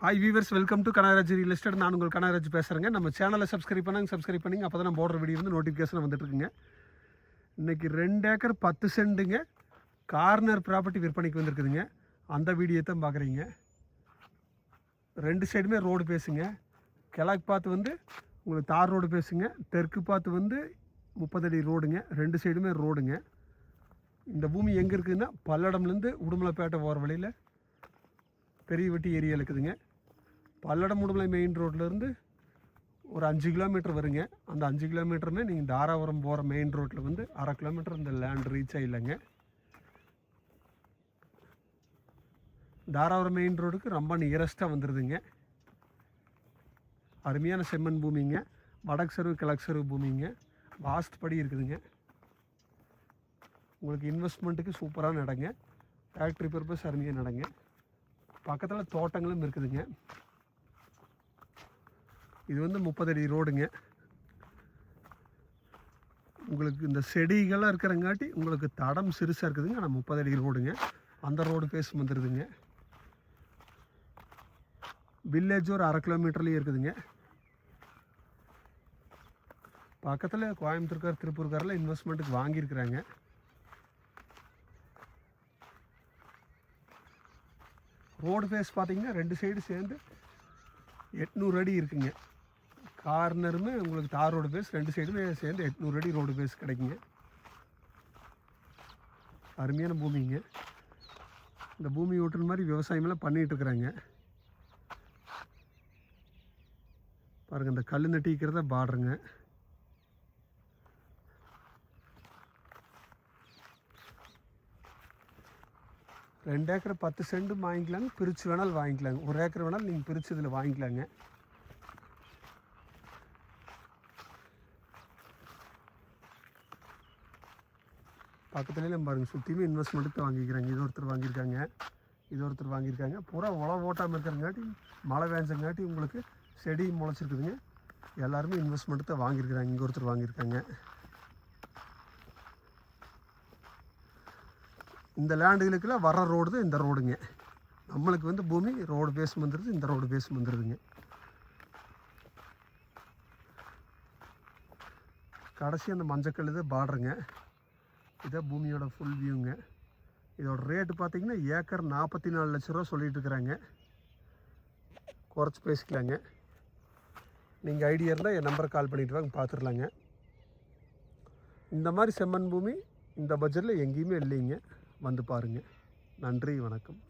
Hi viewers welcome to Kanagaraj real estate நான் உங்கள் கனகராஜ் பேசுகிறேங்க நம்ம சேனலை சப்ஸ்கிரைப் பண்ணாங்க. சப்ஸ்கிரைப் பண்ணிங்க. அப்போ தான் நம்ம போடுற வீடியோ வந்து நோட்டிஃபிகேஷன் வந்துட்டுருக்குங்க. இன்றைக்கி ரெண்டு ஏக்கர் பத்து சென்ட்டுங்க. கார்னர் ப்ராப்பர்ட்டி விற்பனைக்கு வந்திருக்குதுங்க. அந்த வீடியோ தான் பார்க்குறீங்க ரெண்டு சைடுமே ரோடு பேசுங்க. கிழக்கு பார்த்து வந்து உங்களுக்கு தார் ரோடு பேசுங்க. தெற்கு பார்த்து வந்து முப்பதடி ரோடுங்க ரெண்டு சைடுமே ரோடுங்க இந்த பூமி எங்கே இருக்குதுன்னா பல்லடம்லேருந்து உடுமலைப்பேட்டை போகிற வழியில் பெரிய வெட்டி ஏரியா இருக்குதுங்க. பல்லடம் முடுமலை மெயின் ரோட்லேருந்து ஒரு அஞ்சு கிலோமீட்டர் வருங்க. அந்த அஞ்சு கிலோமீட்டருமே நீங்கள் தாராபுரம் போகிற மெயின் ரோட்டில் வந்து அரை கிலோமீட்டர் இந்த லேண்ட் ரீச் ஆகிடலங்க தாராபுரம் மெயின் ரோடுக்கு ரொம்ப நியரஸ்ட்டாக வந்துடுதுங்க அருமையான செம்மண் பூமிங்க. வடக்கு சருவு கிழக்கு சருவு பூமிங்க. வாஸ்ட் படி இருக்குதுங்க. உங்களுக்கு இன்வெஸ்ட்மெண்ட்டுக்கு சூப்பரான இடங்க ஃபேக்ட்ரி பர்பஸ் அருமையாக நடங்க. பக்கத்தில் தோட்டங்களும் இருக்குதுங்க. இது வந்து முப்பது அடி ரோடுங்க. உங்களுக்கு இந்த செடிகள்லாம் இருக்கிறங்காட்டி உங்களுக்கு தடம் சிறுசாக இருக்குதுங்க. ஆனால் முப்பது அடி ரோடுங்க. அந்த ரோடு பேஸ் வந்துடுதுங்க வில்லேஜ் ஒரு அரை கிலோமீட்டர்லேயும் இருக்குதுங்க. பக்கத்தில் கோயம்புத்தூர்கார் திருப்பூர்காரில் இன்வெஸ்ட்மெண்ட்டுக்கு வாங்கியிருக்கிறாங்க. ரோடு ஃபேஸ் பார்த்தீங்கன்னா ரெண்டு சைடு சேர்ந்து எட்நூறு அடி இருக்குங்க. கார்னருமே உங்களுக்கு தார் ரோடு பேஸ் ரெண்டு சைடுமே சேர்ந்து எட்நூறு அடி ரோடு பேஸ் கிடைக்குங்க. அருமையான பூமிங்க. இந்த பூமி ஓட்டுற மாதிரி விவசாயமெல்லாம் பண்ணிகிட்டு இருக்கிறாங்க. பாருங்கள் இந்த கல் நட்டிக்கிறத பாடுறங்க ரெண்டு ஏக்கர் பத்து சென்ட் வாங்கிக்கலாங்க பிரித்து வேணாலும் வாங்கிக்கலாங்க. ஒரு ஏக்கர் வேணாலும் நீங்கள் பிரித்து இதில் வாங்கிக்கலாங்க. பக்கத்துலேயும் பாருங்கள் சுற்றியுமே இன்வெஸ்ட்மெண்ட்டுக்கு வாங்கிக்கிறாங்க இது ஒருத்தர் வாங்கியிருக்காங்க இது ஒருத்தர் வாங்கியிருக்காங்க. பூரா உழவு ஓட்டாமல் இருக்கிறங்காட்டி மழை வேஞ்சங்காட்டி உங்களுக்கு செடி முளைச்சிருக்குதுங்க. எல்லாருமே இன்வெஸ்ட்மெண்ட்டு தான் வாங்கியிருக்கிறாங்க இங்கே ஒருத்தர் வாங்கியிருக்காங்க. இந்த லேண்டுகளுக்குலாம் வர ரோடு தான் இந்த ரோடுங்க நம்மளுக்கு வந்து பூமி ரோடு பேஸ் வந்துடுது இந்த ரோடு பேஸ் வந்துடுதுங்க கடைசி அந்த மஞ்சக்கல் இது பாடுறங்க இதான் பூமியோட ஃபுல் வியூங்க இதோட ரேட்டு பார்த்தீங்கன்னா ஏக்கர் நாற்பத்தி நாலு லட்ச ரூபா சொல்லிட்டு இருக்கிறாங்க. குறைச்சி பேசிக்கலாங்க. நீங்கள் ஐடியா இருந்தால் என் நம்பரை கால் பண்ணிட்டு வாங்க பார்த்துடலாங்க இந்த மாதிரி செம்மண் பூமி இந்த பட்ஜெட்டில் எங்கேயுமே இல்லைங்க. வந்து பாருங்கள் நன்றி வணக்கம்.